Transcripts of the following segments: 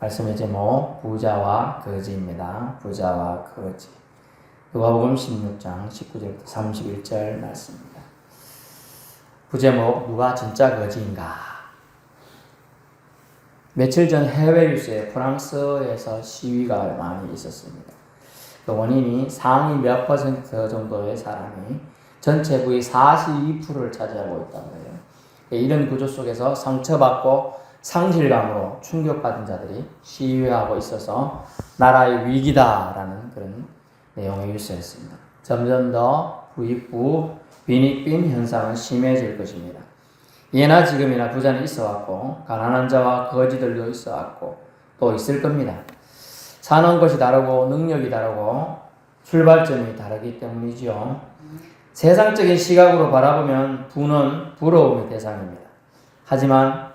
말씀의 제목 부자와 거지입니다. 부자와 거지. 누가복음 16장 19절부터 31절 말씀입니다. 부제목 누가 진짜 거지인가? 며칠 전 해외 뉴스에 프랑스에서 시위가 많이 있었습니다. 그 원인이 상위 몇 퍼센트 정도의 사람이 전체 부의 42%를 차지하고 있다고 해요. 이런 구조 속에서 상처받고 상실감으로 충격받은 자들이 시위하고 있어서 나라의 위기다라는 그런 내용의 뉴스였습니다. 점점 더 부익부 빈익빈 현상은 심해질 것입니다. 예나 지금이나 부자는 있어 왔고 가난한 자와 거지들도 있어 왔고 또 있을 겁니다. 사는 것이 다르고 능력이 다르고 출발점이 다르기 때문이죠. 세상적인 시각으로 바라보면 부는 부러움의 대상입니다. 하지만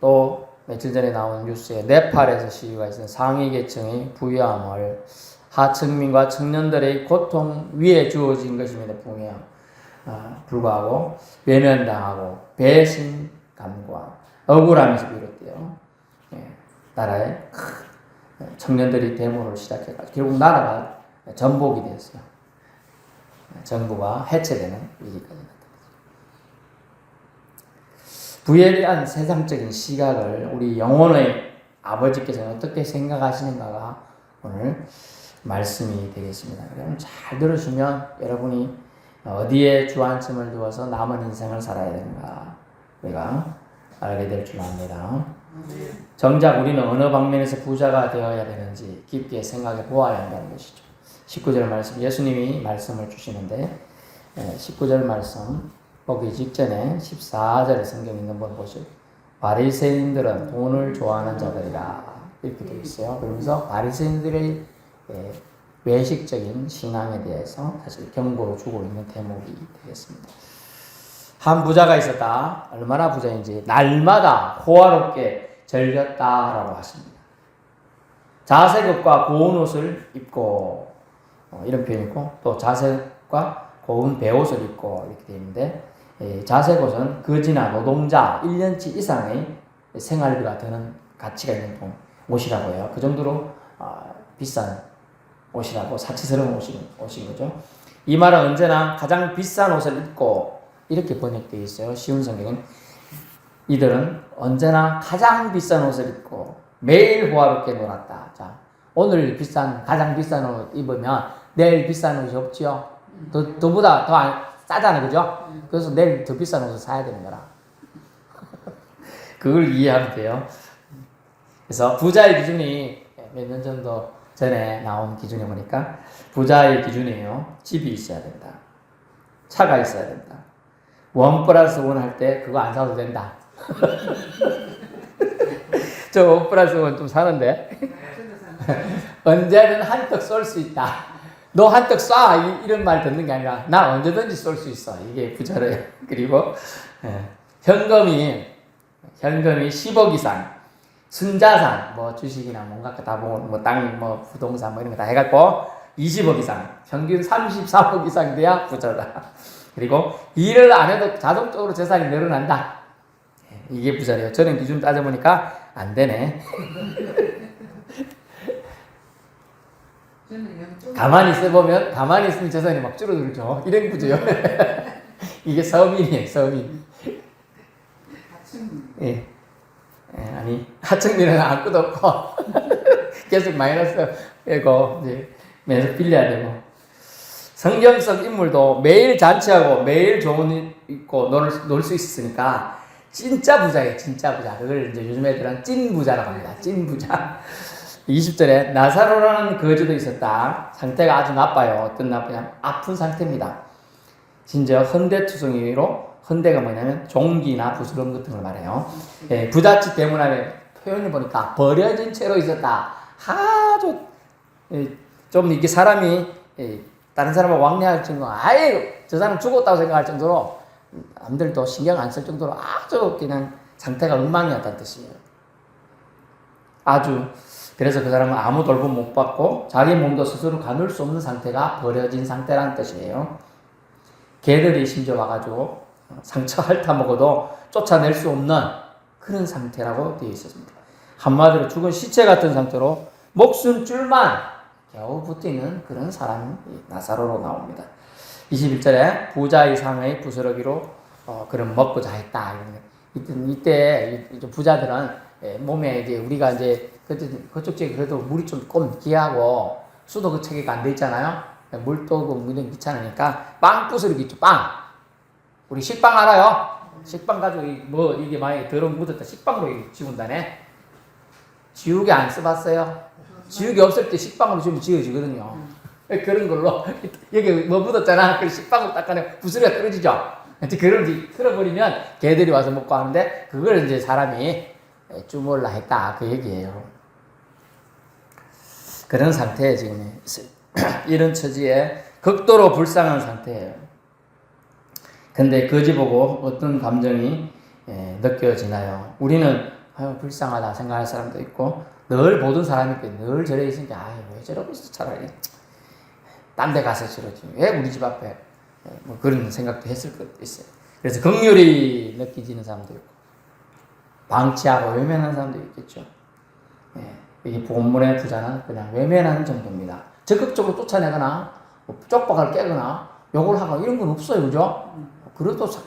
또 며칠 전에 나온 뉴스에 네팔에서 시위가 있어 상위 계층의 부유함을 하층민과 청년들의 고통 위에 주어진. 부유함. 아, 불구하고 외면당하고 배신감과 억울함에서 비롯되어 예, 나라의 큰 청년들이 데모를 시작해가지고 결국 나라가 전복이 됐어요. 정부가 해체되는 위기까지 났다. 부에 대한 세상적인 시각을 우리 영혼의 아버지께서는 어떻게 생각하시는가가 오늘 말씀이 되겠습니다. 여러분 잘 들으시면 여러분이 어디에 주안점을 두어서 남은 인생을 살아야 되는가 우리가 알게 될 줄 압니다. 정작 우리는 어느 방면에서 부자가 되어야 되는지 깊게 생각해 보아야 한다는 것이죠. 19절 말씀 예수님이 말씀을 주시는데 19절 말씀 보기 직전에 14절에 성경 있는 분 보시오. 바리새인들은 돈을 좋아하는 자들이라 이렇게 되어 있어요. 그러면서 바리새인들의 예, 외식적인 신앙에 대해서 사실 경고를 주고 있는 대목이 되겠습니다. 한 부자가 있었다. 얼마나 부자인지 날마다 호화롭게 즐겼다라고 하십니다. 자색옷과 고운 옷을 입고 어, 이런 표현이 있고 또 자색과 고운 배옷을 입고 이렇게 되어 있는데 예, 자색옷은 거지나 노동자 1년치 이상의 생활비가 드는 가치가 있는 돈, 옷이라고 해요. 그 정도로 어, 비싼 옷이라고 사치스러운 옷이, 옷인 거죠. 이 말은 언제나 가장 비싼 옷을 입고 이렇게 번역되어 있어요. 쉬운 성경은 이들은 언제나 가장 비싼 옷을 입고 매일 호화롭게 놀았다. 자, 오늘 비싼 가장 비싼 옷 입으면 내일 비싼 옷이 없지요. 더, 더보다 더 안, 싸잖아요, 그죠? 그래서 내일 더 비싼 옷을 사야 되는 거라. 그걸 이해하면 돼요. 그래서 부자의 기준이 몇년 정도 전에 나온 기준에 보니까 부자의 기준이에요. 집이 있어야 된다. 차가 있어야 된다. 원 플러스 원 할 때 그거 안 사도 된다. 저 원 플러스 원 좀 사는데 언제든 한턱 쏠 수 있다. 너 한턱 쏴 이런 말 듣는 게 아니라 나 언제든지 쏠 수 있어. 이게 부자래요. 그리고 예, 현금이 현금이 10억 이상 순자산 뭐 주식이나 뭔가 다 보면 뭐 땅 뭐 부동산 뭐 이런 거 다 해갖고 20억 이상 평균 34억 이상 돼야 부자다. 그리고 일을 안 해도 자동적으로 재산이 늘어난다. 예, 이게 부자래요. 저는 기준 따져보니까 안 되네. 가만히 있어보면 가만히 있으면 재산이 막 줄어들죠. 이런 구조요. 이게 서민이에요. 서민. 예. 예, 아니 하청민은 아무것도 없고 계속 마이너스 되고 이제 매서 빌려야 되고 성경 속 인물도 매일 잔치하고 매일 좋은 일 있고 놀 수 있으니까 진짜 부자예요 진짜 부자 그걸 이제 요즘 애들은 찐 부자라고 합니다 찐 부자 20절에 나사로라는 거지도 있었다 상태가 아주 나빠요 어떤 나쁘냐 아픈 상태입니다 진짜 헌대투성이로 헌대가 뭐냐면 종기나 부스럼 같은 걸 말해요. 예, 부잣집 대문안에 표현을 보니까 버려진 채로 있었다. 아주 예, 좀 이게 사람이 예, 다른 사람과 왕래할 정도, 아예 저 사람 죽었다고 생각할 정도로 남들도 신경 안 쓸 정도로 아주 그냥 상태가 엉망이었다는 뜻이에요. 아주 그래서 그 사람은 아무 돌봄 못 받고 자기 몸도 스스로 가눌 수 없는 상태가 버려진 상태라는 뜻이에요. 개들이 심지어 와가지고 상처 핥아 먹어도 쫓아낼 수 없는 그런 상태라고 되어 있었습니다. 한마디로 죽은 시체 같은 상태로 목숨 줄만 겨우 붙이는 그런 사람이 이 나사로로 나옵니다. 21절에 부자의 상의 부스러기로 어, 그런 먹고 자 했다. 이때, 이때 이 부자들은 예, 몸에 이제 우리가 이제 그때 그쪽 지역에 그래도 물이 좀꼼 귀하고 수도 그 체계가 안 돼 있잖아요. 물도 그 물이 귀찮으니까 빵 부스러기 있죠. 빵. 우리 식빵 알아요? 식빵 가지고 이- 뭐 이게 만약에 더러운 묻었다 식빵으로 지운다네. 지우개 안 써봤어요? 지우개 없을 때 식빵으로 지우면 지워지거든요. 그런 걸로 여기 뭐 묻었잖아. 그 식빵으로 닦아내 부스러기가 떨어지죠. 이제 그걸 이제 틀어버리면 개들이 와서 먹고 하는데 그걸 이제 사람이 주물라 했다 그 얘기예요. 그런 상태에 지금 이런 처지에 극도로 불쌍한 상태예요. 근데 거지 보고 어떤 감정이 예, 느껴지나요? 우리는 아유 불쌍하다 생각할 사람도 있고 늘 보던 사람이 늘 저래 있으니까 아유 왜 저러고 있어 차라리 딴 데 가서 저러지 왜 우리 집 앞에 예, 뭐 그런 생각도 했을 것도 있어요. 그래서 긍휼히 느끼지는 사람도 있고 방치하고 외면하는 사람도 있겠죠. 예, 이 본문의 부자는 그냥 외면하는 정도입니다. 적극적으로 쫓아내거나 뭐 쪽박을 깨거나 욕을 하거나 이런 건 없어요, 그죠? 그래도 참,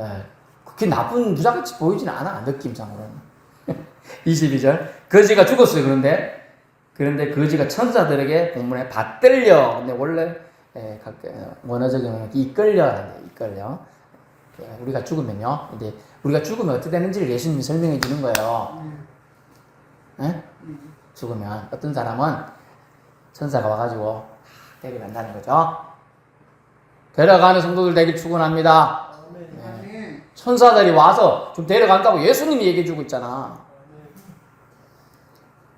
예, 그렇게 나쁜 부자같이 보이지는 않아 느낌상으로는. 22절 거지가 죽었어요. 그런데 그런데 거지가 천사들에게 본문에 받들려. 근데 원래 예, 각- 어, 원어적으로는 이끌려라는데 이끌려. 예, 우리가 죽으면요. 이제 우리가 죽으면 어떻게 되는지를 예수님이 설명해 주는 거예요. 예? 죽으면 어떤 사람은 천사가 와가지고 데려간다는 거죠. 데려가는 성도들 되길 축원합니다. 아멘. 천사들이 와서 좀 데려간다고 예수님이 얘기해 주고 있잖아.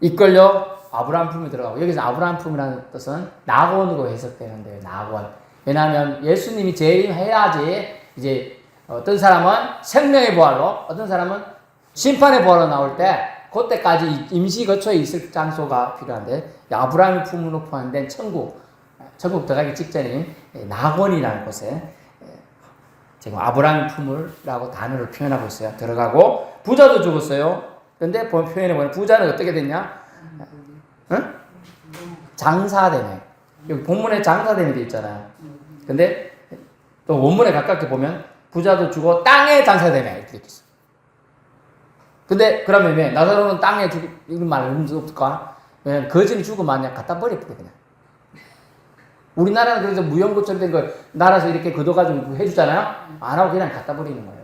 이끌려 아브라함 품에 들어가고 여기서 아브라함 품이라는 뜻은 낙원으로 해석되는데요. 낙원. 왜냐하면 예수님이 재림해야지 이제 어떤 사람은 생명의 부활로 어떤 사람은 심판의 부활로 나올 때 그때까지 임시 거처에 있을 장소가 필요한데 이 아브라함의 품으로 포함된 천국 천국 들어가기 직전인 낙원이라는 곳에 지금 아브라함 품을라고 단어를 표현하고 있어요. 들어가고 부자도 죽었어요. 본 표현에 보면 부자는 어떻게 됐냐? 응? 장사되네. 여기 본문에 장사되네 돼 있잖아요. 근데 또 원문에 가깝게 보면 부자도 죽어 땅에 장사되네 이렇게 돼 있어. 근데 그러면 왜 나사로는 땅에 죽 이런 말 의미 없을까? 왜냐면 거지는 죽으면 그냥 갖다 버렸거든 그냥. 우리나라는 그래서 무용고처럼 된 걸 나라에서 이렇게 걷어가지고 해주잖아요. 안 하고 그냥 갖다 버리는 거예요.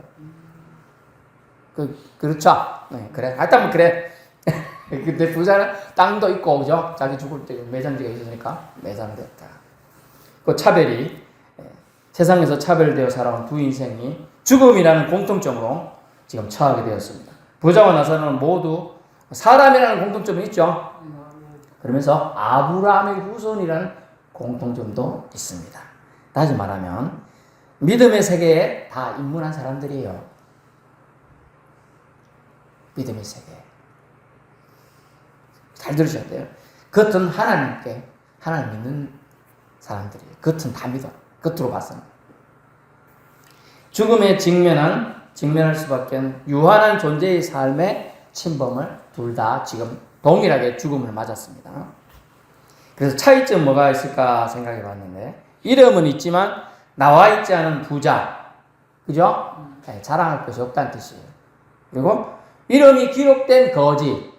그 그렇죠. 네, 그래. 하여튼 뭐 그래. 근데 부자는 땅도 있고 그죠? 자기 죽을 때 매장지가 있으니까 매장되었다. 그 차별이 예, 세상에서 차별되어 살아온 두 인생이 죽음이라는 공통점으로 지금 처하게 되었습니다. 부자와 나사로는 모두 사람이라는 공통점이 있죠. 그러면서 아브라함의 후손이라는 공통점도 있습니다. 다시 말하면 믿음의 세계에 다 입문한 사람들이에요. 믿음의 세계. 잘 들으셔야 돼요. 겉은 하나님께 하나님 믿는 사람들이에요. 겉은 다 믿어. 겉으로 봐서는. 죽음에 직면한 직면할 수밖에 없는 유한한 존재의 삶의 침범을 둘 다 지금 동일하게 죽음을 맞았습니다. 그래서 차이점 뭐가 있을까 생각해 봤는데 이름은 있지만 나와 있지 않은 부자 그죠? 네, 자랑할 것이 없다는 뜻이에요. 그리고 이름이 기록된 거지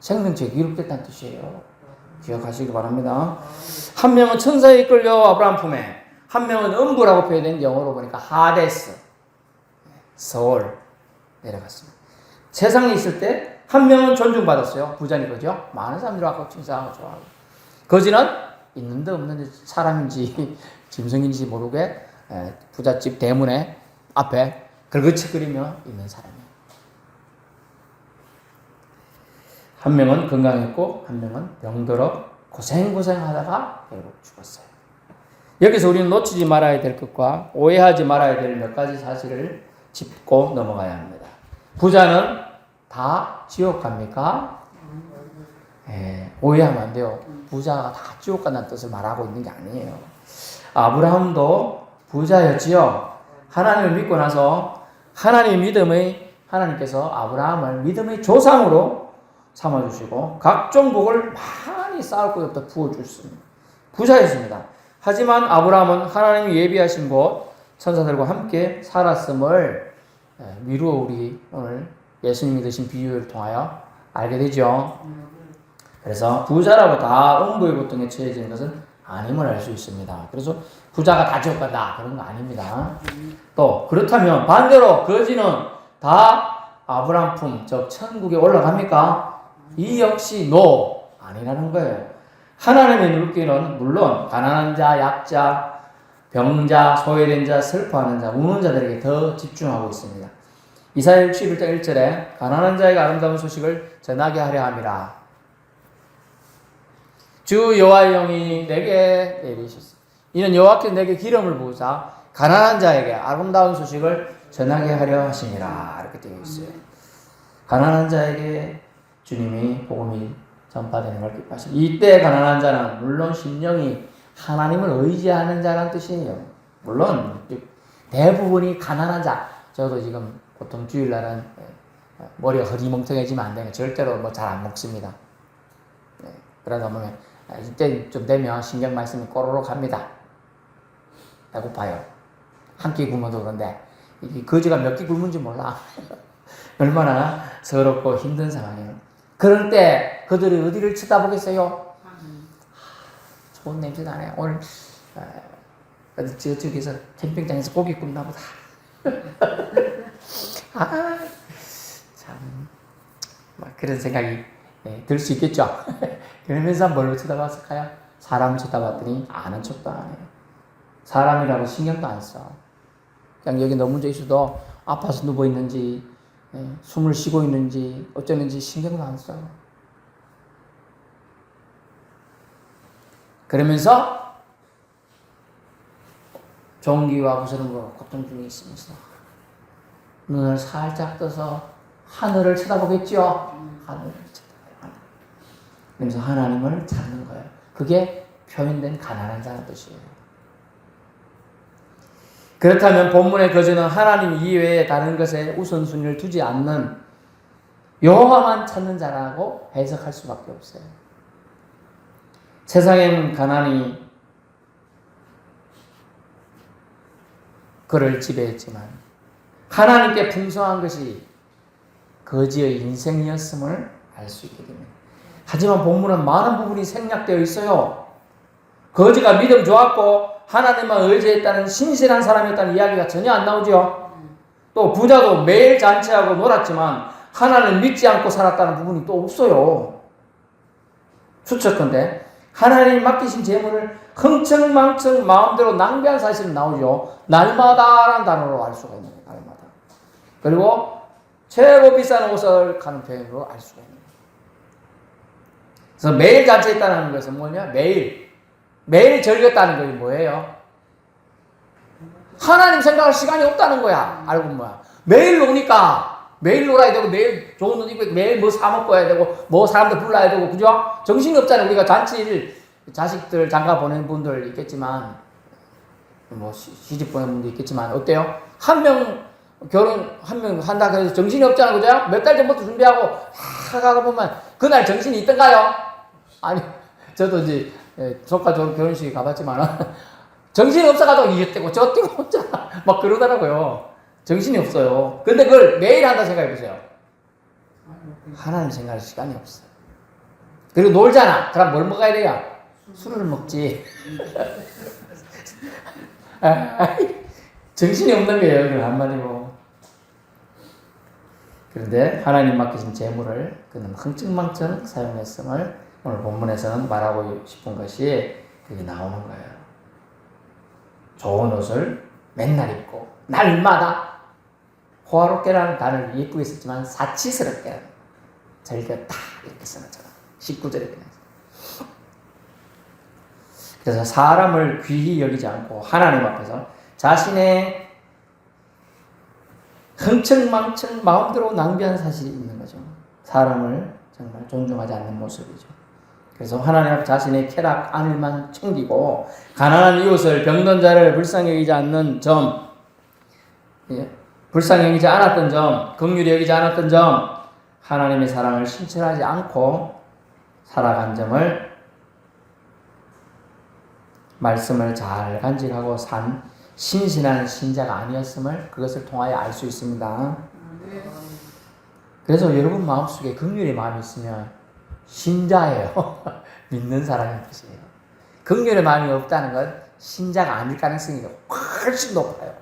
생명체 기록됐다는 뜻이에요. 기억하시기 바랍니다. 한 명은 천사에 이끌려 아브라함 품에 한 명은 음부라고 표현된 영어로 보니까 하데스 서울 내려갔습니다. 세상에 있을 때 한 명은 존중받았어요. 부자니 거죠. 많은 사람들이 와서 칭찬하고 좋아하고. 거지는 있는데 없는데 사람인지 짐승인지 모르게 에, 부잣집 대문에 앞에 긁어치거리며 있는 사람이에요. 한 명은 건강했고 한 명은 병들어 고생고생하다가 결국 죽었어요. 여기서 우리는 놓치지 말아야 될 것과 오해하지 말아야 될 몇 가지 사실을 짚고 넘어가야 합니다. 부자는 다 지옥 갑니까? 예, 오해하면 안 돼요. 부자가 다 지옥 간다는 뜻을 말하고 있는 게 아니에요. 아브라함도 부자였지요. 하나님을 믿고 나서 하나님 믿음의 하나님께서 아브라함을 믿음의 조상으로 삼아주시고 각종 복을 많이 쌓을 것부터 부어주셨습니다. 부자였습니다. 하지만 아브라함은 하나님이 예비하신 곳 천사들과 함께 살았음을 예, 미루어 우리 오늘 예수님이 드신 비유를 통하여 알게 되죠. 그래서 부자라고 다 응부의 고통에 처해지는 것은 아님을 알 수 있습니다. 그래서 부자가 다 지옥 간다 그런 거 아닙니다. 또 그렇다면 반대로 거지는 다 아브람 품, 즉 천국에 올라갑니까? 이 역시 노 아니라는 거예요. 하나님의 물기는 물론 가난한 자, 약자, 병자, 소외된 자, 슬퍼하는 자, 우는 자들에게 더 집중하고 있습니다. 이사야 61장 1절에 가난한 자에게 아름다운 소식을 전하게 하려 함이라. 주 여호와의 영이 내게 내리셨습니다. 이는 여호와께서 내게 기름을 부으사 가난한 자에게 아름다운 소식을 전하게 하려 하심이라 이렇게 되어 있어요. 가난한 자에게 주님이 복음이 전파되는 걸 기뻐하십니다. 이때 가난한 자는 물론 심령이 하나님을 의지하는 자란 뜻이에요. 물론 대부분이 가난한 자. 저도 지금 보통 주일날은 예, 머리가 허리멍텅해지면 안 되는 절대로 뭐 잘 안 먹습니다. 네, 그러다 보면 아, 이때 좀 되면 신경 말씀이 꼬르륵 합니다. 배고파요. 한 끼 굶어도 그런데 이 거지가 몇 끼 굶은지 몰라. 얼마나 서럽고 힘든 상황이에요. 그럴 때 그들이 어디를 쳐다보겠어요? 좋은 냄새 나네. 오늘 어, 어디 저 저기서 캠핑장에서 고기 굽나 보다. 아, 참, 막 그런 생각이 네, 들수 있겠죠. 그러면서 뭘로 쳐다봤을까요? 사람 쳐다봤더니 아는 척도 안 해요. 사람이라고 신경도 안 써. 그냥 여기 넘어져 있어도 아파서 누워 있는지, 예, 숨을 쉬고 있는지, 어쩌는지 신경도 안 써. 그러면서 종기와 부스럼으로 고통 중에 있으면서 눈을 살짝 떠서 하늘을 쳐다보겠죠. 하늘을 쳐다봐요. 그러면서 하나님을 찾는 거예요. 그게 표현된 가난한 자는 뜻이에요. 그렇다면 본문의 거저는 하나님 이외에 다른 것에 우선순위를 두지 않는 여호와만 찾는 자라고 해석할 수밖에 없어요. 세상에는 가난이 그를 지배했지만 하나님께 풍성한 것이 거지의 인생이었음을 알 수 있게 됩니다. 하지만 본문은 많은 부분이 생략되어 있어요. 거지가 믿음 좋았고 하나님만 의지했다는 신실한 사람이었다는 이야기가 전혀 안 나오죠. 또 부자도 매일 잔치하고 놀았지만 하나님 믿지 않고 살았다는 부분이 또 없어요. 수척건데 하나님 맡기신 재물을 흥청망청 마음대로 낭비한 사실은 나오죠. 날마다라는 단어로 알 수가 있는 거예요. 날마다. 그리고 최고 비싼 옷을 가는 표현으로 알 수가 있는 거예요. 그래서 매일 잔치했다는 것은 뭐냐? 매일. 매일 즐겼다는 것이 뭐예요? 하나님 생각할 시간이 없다는 거야. 알고 뭐야. 매일 노니까 매일 놀아야 되고 매일 좋은 옷 입고 매일 뭐 사 먹고 해야 되고 뭐 사람들 불러야 되고 그죠? 정신이 없잖아요. 우리가 잔치를 자식들 장가 보낸 분들 있겠지만 뭐 시- 시집 보낸 분도 있겠지만 어때요? 한 명 결혼 한 명 한다 그래서 정신이 없잖아 그죠? 몇 달 전부터 준비하고 하다가 보면 그날 정신이 있던가요? 아니 저도 이제 예, 조카 저 결혼식 가봤지만 정신이 없어가지고 이게 떼고 저 떼고 혼자 막 그러더라고요. 정신이 없어요. 근데 그걸 매일 한다 생각해보세요. 하나님 생각할 시간이 없어요. 그리고 놀잖아. 그럼 뭘 먹어야 돼요? 술을 먹지. 정신이 없는 거예요. 그 한마디로. 그런데 하나님 맡기신 재물을 그는 흥청망청 사용했음을 오늘 본문에서는 말하고 싶은 것이 그게 나오는 거예요. 좋은 옷을 맨날 입고 날마다 호화롭게라는 단어를 예쁘게 썼지만 사치스럽게 즐겼다 이렇게 써놨잖아. 19절에 그냥. 그래서 사람을 귀히 여기지 않고 하나님 앞에서 자신의 흥청망청 마음대로 낭비한 사실이 있는 거죠. 사람을 정말 존중하지 않는 모습이죠. 그래서 하나님 앞 자신의 쾌락 안일만 챙기고 가난한 이웃을 병든 자를 불쌍히 여기지 않는 점 예. 불쌍히 여기지 않았던 점, 긍휼히 여기지 않았던 점, 하나님의 사랑을 신실하지 않고 살아간 점을 말씀을 잘 간직하고 산 신신한 신자가 아니었음을 그것을 통하여 알 수 있습니다. 그래서 여러분 마음속에 긍휼의 마음이 있으면 신자예요. 믿는 사람의 뜻이에요. 긍휼의 마음이 없다는 건 신자가 아닐 가능성이 훨씬 높아요.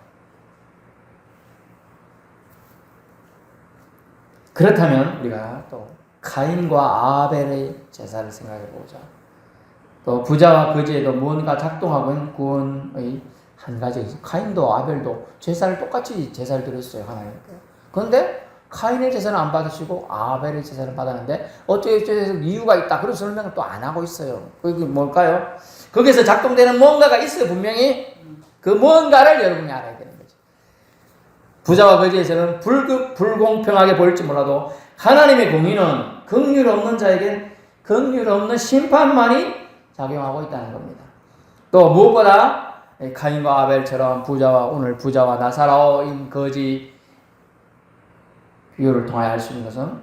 그렇다면 우리가 또 카인과 아벨의 제사를 생각해 보자. 또 부자와 거지에도 무언가 작동하고 있는 구원의 한 가지. 카인도 아벨도 제사를 똑같이 제사를 드렸어요 하나님께. 그런데 카인의 제사는 안 받으시고 아벨의 제사를 받았는데 어떻게 이유가 있다 그런 설명을 또 안 하고 있어요. 그게 뭘까요? 거기서 작동되는 뭔가가 있어요 분명히 그 뭔가를 여러분이 알아야 거죠. 부자와 거지에서는 불, 불공평하게 보일지 몰라도 하나님의 공의는 긍휼 없는 자에겐 긍휼 없는 심판만이 작용하고 있다는 겁니다. 또 무엇보다 카인과 아벨처럼 부자와 오늘 부자와 나사라인 거지 비유를 통하여 알 수 있는 것은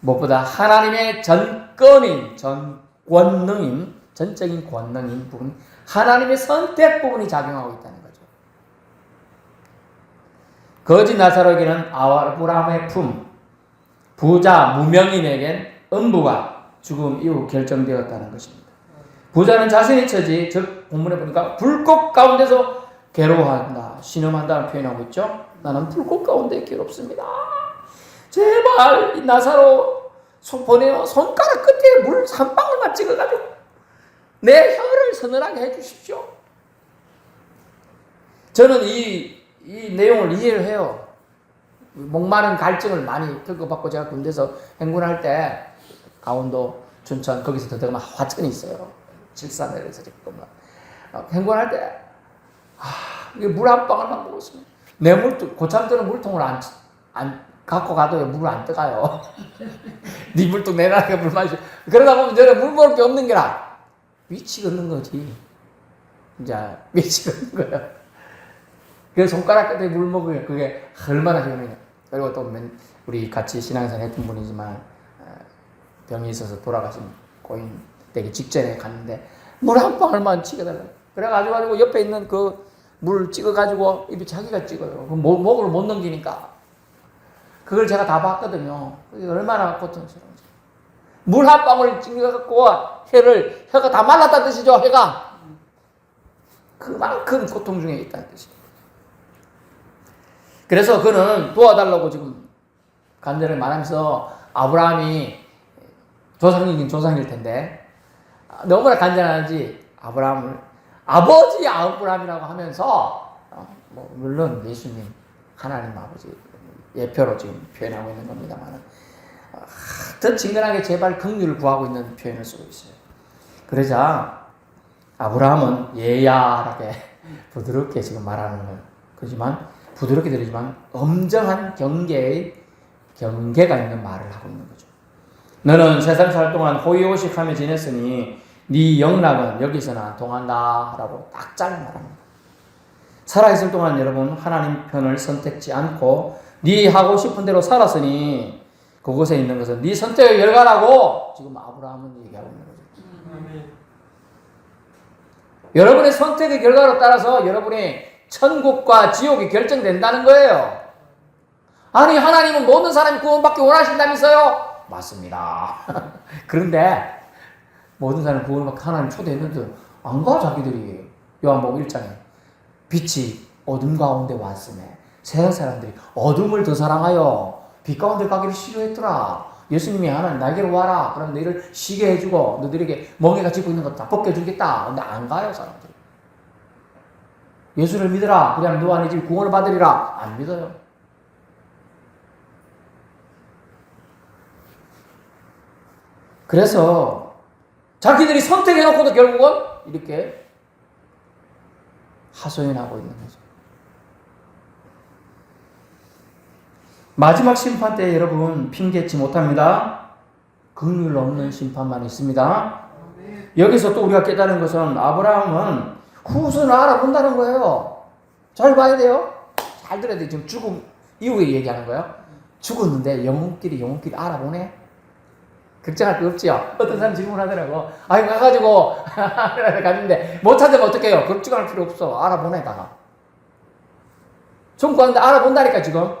무엇보다 하나님의 전권인 전 권능인 전적인 권능인 부분 하나님의 선택 부분이 작용하고 있다는 거죠. 거지 나사로에게는 아브라함의 품 부자 무명인에겐 음부가 죽음 이후 결정되었다는 것입니다. 부자는 자신의 처지, 즉 본문에 보니까 불꽃 가운데서 괴로워한다, 신음한다는 표현하고 있죠. 나는 불꽃 가운데 괴롭습니다. 제발 이 나사로 손 보내요. 손가락 끝에 물 한 방울만 찍어가지고 내 혀를 서늘하게 해주십시오. 저는 이, 이 내용을 이해를 해요. 목마른 갈증을 많이 겪어봤고 제가 군대에서 행군할 때 강원도 춘천 거기서 더 들어가면 화천이 있어요. 질산에서 지금 행군할 때 아, 물한 방울만 먹었으면 내 물통 고참들은 물통을 안, 안 갖고 가도 물을 안 떠가요. 네 물통 내놔라 물 마시. 그러다 보면 저는 물 먹을 게 없는 게라 없는 거지. 이제 없는 거야. 그 손가락 끝에 물 먹으면 그게 얼마나 좋으냐. 그리고 또 우리 같이 신앙생활 했던 분이지만 어, 병이 있어서 돌아가신 고인 되기 직전에 갔는데 물 한 방울만 찍어달라. 그래가지고 가지고 옆에 있는 그 물 찍어가지고 입에 자기가 찍어요. 그 목, 목을 못 넘기니까. 그걸 제가 다 봤거든요. 얼마나 고통스러운지. 물 한 방울 찍어갖고 혀를, 혀가 다 말랐다는 뜻이죠, 혀가. 그만큼 고통 중에 있다는 뜻이에요. 그래서 그는 도와달라고 지금 간절히 말하면서 아브라함이 조상이긴 조상일 텐데 너무나 간절하지 아브라함을 아버지 아브라함이라고 하면서 어, 뭐 물론 예수님 하나님 아버지 예표로 지금 표현하고 있는 겁니다만 어, 더 진근하게 제발 긍휼을 구하고 있는 표현을 쓰고 있어요. 그러자 아브라함은 예야하게 부드럽게 지금 말하는 거예요. 그렇지만 부드럽게 들리지만 엄정한 경계의 경계가 있는 말을 하고 있는 거죠. 너는 세상 살 동안 호의호식하며 지냈으니 네 영락은 여기서나 동한다라고 딱 잘라 말합니다. 살아있을 동안 여러분 하나님 편을 선택지 않고 네 하고 싶은 대로 살았으니 그곳에 있는 것은 네 선택의 결과라고 지금 아브라함은 얘기하고 있는 거죠. 여러분의 선택의 결과로 따라서 여러분의 천국과 지옥이 결정된다는 거예요. 아니 하나님은 모든 사람이 구원받기 원하신다면서요? 맞습니다. 그런데 모든 사람 구원받기 하나님 초대했는데 안 가 자기들이 요한복음 1장에 빛이 어둠 가운데 왔음에 세상 사람들이 어둠을 더 사랑하여 빛 가운데 가기를 싫어했더라. 예수님이 하나님 나에게로 와라. 그럼 너희를 쉬게 해주고 너희들에게 멍에가 짚고 있는 것 다 벗겨주겠다. 근데 안 가요 사람들. 예수를 믿으라. 그냥 너와 네집 구원을 받으리라. 안 믿어요. 그래서 자기들이 선택해놓고도 결국은 이렇게 하소연하고 있는 거죠. 마지막 심판 때 여러분 핑계치 못합니다. 긍휼 없는 심판만 있습니다. 여기서 또 우리가 깨달은 것은 아브라함은 후손을 알아본다는 거예요. 잘 봐야 돼요. 잘 들어야 돼. 지금 죽음 이후에 얘기하는 거예요. 죽었는데 영혼끼리 영혼끼리 알아보네. 걱정할 거 없지요. 어떤 사람 질문하더라고. 아이 가가지고 갔는데 못 찾으면 어떡해요? 걱정할 필요 없어. 알아보내다가. 천국 가는데 알아본다니까 지금.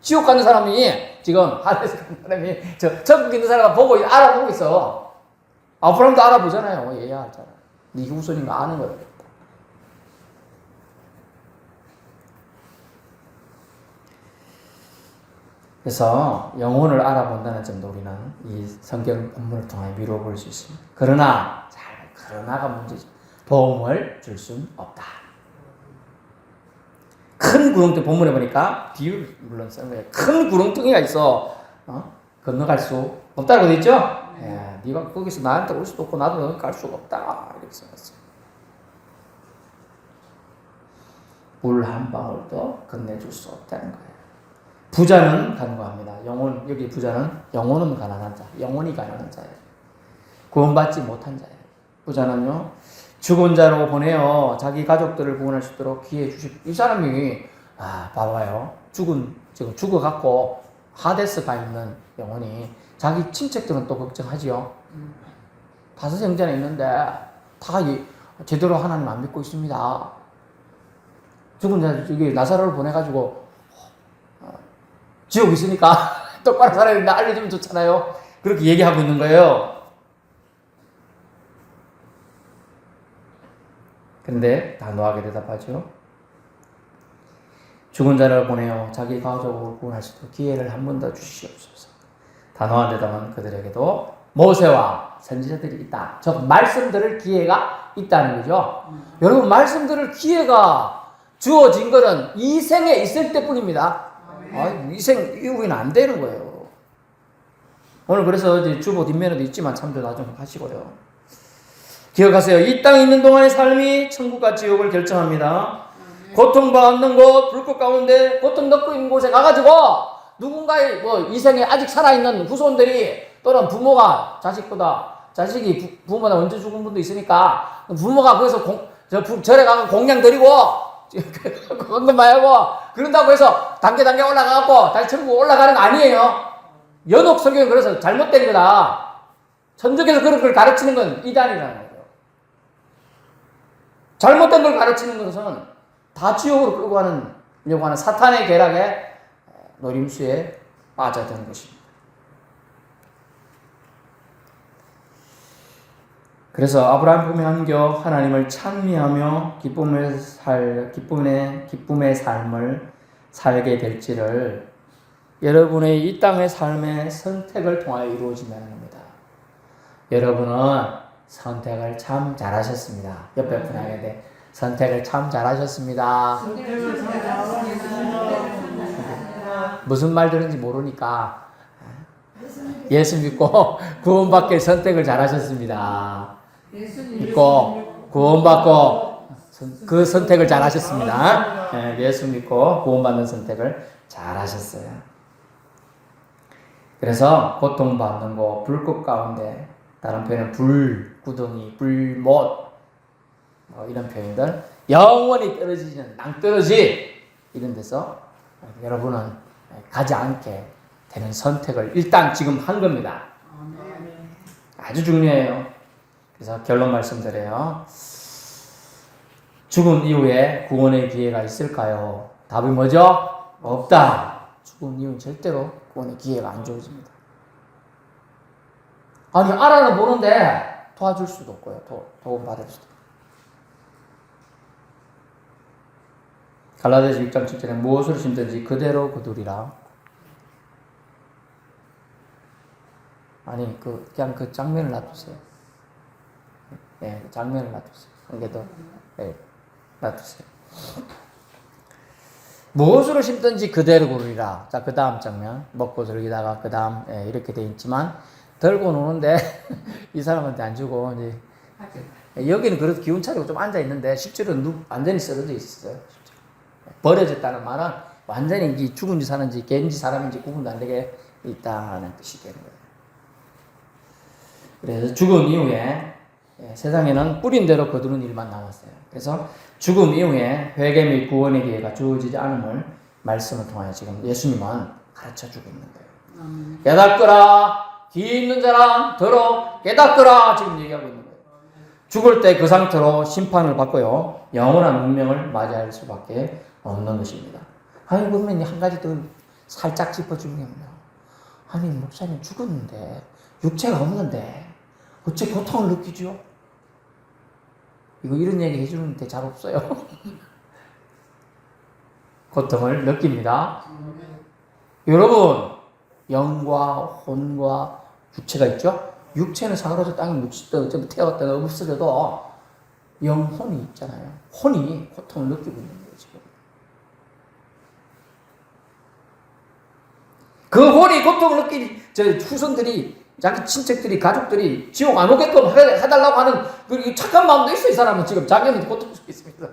지옥 가는 사람이 지금 하늘에서 가는 사람이 저 천국 있는 사람을 보고 알아보고 있어. 아브라함도 알아보잖아요. 얘야 알잖아. 네 후손인 거 아는 거예요. 그래서 영혼을 알아본다는 점도 우리는 이 성경 본문을 통해 미루어 볼 수 있습니다. 그러나 잘 그러나가 문제죠. 도움을 줄 수는 없다. 큰 구렁텅이 본문에 보니까 비유를 물론 쓰는 거예요. 큰 구렁텅이가 있어. 어? 건너갈 수 없다고 되어 있죠? 예, 네가 거기서 나한테 올 수도 없고 나도 너기 갈 수가 없다. 이렇게 써놨어요. 물 한 방울도 건네줄 수 없다는 거예요. 부자는 간구합니다. 영혼 여기 부자는 영혼은 가난한 자, 영혼이 가난한 자예요. 구원받지 못한 자예요. 부자는요 죽은 자로 보내어 자기 가족들을 구원할 수 있도록 기회 주십. 이 사람이 아 봐봐요. 죽은 지금 죽어 갖고 하데스 가 있는 영혼이 자기 친척들은 또 걱정하지요. 다섯 형제나 있는데 다 이- 제대로 하나님 안 믿고 있습니다. 죽은 자 저기 나사로를 보내가지고 지옥 있으니까 똑바로 살아야 된다 알려주면 좋잖아요. 그렇게 얘기하고 있는 거예요. 근데 단호하게 대답하죠. 죽은 자를 보내어 자기 가족을 구원할 수 있도록 기회를 한 번 더 주시옵소서. 단호한 대답은 그들에게도 모세와 선지자들이 있다. 저 말씀 들을 기회가 있다는 거죠. 여러분 말씀 들을 기회가 주어진 것은 이 생에 있을 때뿐입니다. 아, 이 생 이후에는 안 되는 거예요. 오늘 그래서 이제 주보 뒷면에도 있지만 참조 나중 하시고요. 기억하세요. 이 땅에 있는 동안의 삶이 천국과 지옥을 결정합니다. 고통받는 곳, 불꽃 가운데 고통 겪고 있는 곳에 가가지고 누군가의 뭐 이생에 아직 살아있는 후손들이 또는 부모가 자식보다 자식이 부, 모보다 먼저 죽은 분도 있으니까 부모가 거기서 공, 저 부, 절에 가서 공양 드리고 그건 말고 그런다고 해서 단계 단계 올라가고 다시 천국 올라가는 거 아니에요. 연옥 성경은 그래서 잘못된 거다. 천국에서 그런 걸 가르치는 건 이단이라는 거예요. 잘못된 걸 가르치는 것은 다 지옥으로 끌고 가는 려고 하는 사탄의 계략에 노림수에 빠져드는 것입니다. 그래서 아브라함 품에 안겨 하나님을 찬미하며 기쁨을 살 기쁨의 기쁨의 삶을 살게 될지를 여러분의 이 땅의 삶의 선택을 통하여 이루어지면 합니다. 여러분은 선택을 참 잘하셨습니다. 옆에 분에게 선택을 참 잘하셨습니다. 무슨 말 들은지 모르니까 예수 믿고 구원받길 선택을 잘하셨습니다. 믿고 구원받고 선- 그 선택을 잘하셨습니다. 예, 예수 믿고 구원받는 선택을 잘하셨어요. 그래서 고통받는 곳 불꽃 가운데 다른 표현은 불 구덩이 불못 뭐 이런 표현들 영원히 떨어지는 낭떠러지 이런 데서 여러분은 가지 않게 되는 선택을 일단 지금 한 겁니다. 아주 중요해요. 그래서 결론 말씀드려요. 죽음 이후에 구원의 기회가 있을까요? 답이 뭐죠? 없다. 죽음 이후는 절대로 구원의 기회가 안 주어집니다. 아니 알아는 보는데 도와줄 수도 없고요. 도, 도움 받을 수도. 갈라디아서 6장 7절에 무엇을 심든지 그대로 거두리라. 아니 그 그냥 그 장면을 놔두세요. 예, 그 장면을 놔두세요. 한개 더 예, 놔두세요. 무엇으로 심든지 그대로 고르리라. 자, 그 다음 장면. 먹고 즐기다가 그 다음 예, 이렇게 돼 있지만 들고 노는데 이 사람한테 안 주고 이제 예, 여기는 그래도 기운 차리고 좀 앉아 있는데 실제로 누, 완전히 쓰러져 있었어요. 버려졌다는 말은 완전히 이제 죽은지 사는지 개인지 사람인지 구분도 안 되게 있다는 뜻이 되는 거예요. 그래서 죽음 이후에 예, 세상에는 뿌린 대로 거두는 일만 남았어요. 그래서 죽음 이후에 회개 및 구원의 기회가 주어지지 않음을 말씀을 통하여 지금 예수님은 가르쳐 주고 있는 거예요. 깨닫거라. 귀 있는 자랑 들어 깨닫거라. 지금 얘기하고 있는 거예요. 죽을 때 그 상태로 심판을 받고요. 영원한 운명을 맞이할 수밖에 없는 것입니다. 아니 그러면 한 가지 더 살짝 짚어주면요. 아니 목사님 죽었는데 육체가 없는데 어째 고통을 느끼죠? 이거 이런 얘기 해주는데 잘 없어요. 고통을 느낍니다. 여러분 영과 혼과 육체가 있죠? 육체는 사그라져 땅에 어쩌면 태웠든 없어져도 영혼이 있잖아요. 혼이 고통을 느끼고 있는 거예요, 지금. 그 혼이 고통을 느끼니, 저 후손들이, 자기 친척들이, 가족들이 지옥 안 오게끔 해- 해달라고 하는 그 착한 마음도 있어요, 이 사람은 지금. 자기는 고통을 수 있습니다.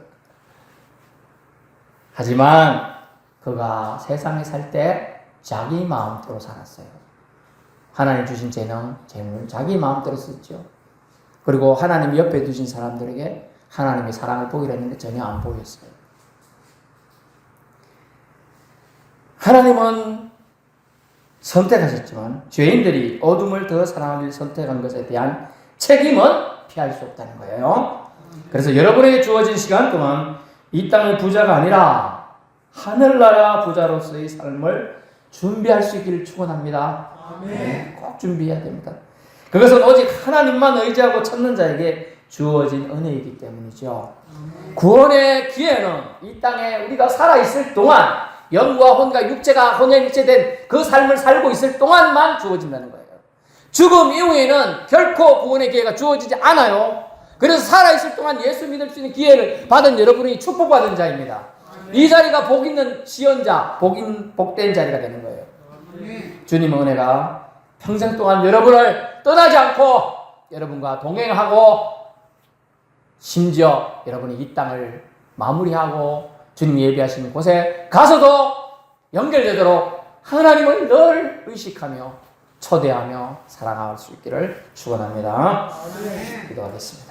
하지만 그가 세상에 살 때 자기 마음대로 살았어요. 하나님 주신 재능, 재물, 자기 마음대로 썼죠. 그리고 하나님 옆에 두신 사람들에게 하나님의 사랑을 보기로 했는데 전혀 안 보였어요. 하나님은 선택하셨지만 죄인들이 어둠을 더 사랑하길 선택한 것에 대한 책임은 피할 수 없다는 거예요. 그래서 여러분에게 주어진 시간 동안 이 땅의 부자가 아니라 하늘나라 부자로서의 삶을 준비할 수 있기를 축원합니다. 네, 꼭 준비해야 됩니다. 그것은 오직 하나님만 의지하고 찾는 자에게 주어진 은혜이기 때문이죠. 구원의 기회는 이 땅에 우리가 살아 있을 동안 영과 혼과 육체가 혼연일체된 그 삶을 살고 있을 동안만 주어진다는 거예요. 죽음 이후에는 결코 구원의 기회가 주어지지 않아요. 그래서 살아 있을 동안 예수 믿을 수 있는 기회를 받은 여러분이 축복받은 자입니다. 이 자리가 복 있는 시연자, 복 인 복된 자리가 되는 거예요. 주님의 은혜가 평생 동안 여러분을 떠나지 않고 여러분과 동행하고 심지어 여러분이 이 땅을 마무리하고 주님 예비하시는 곳에 가서도 연결되도록 하나님을 늘 의식하며 초대하며 사랑할 수 있기를 축원합니다. 기도하겠습니다.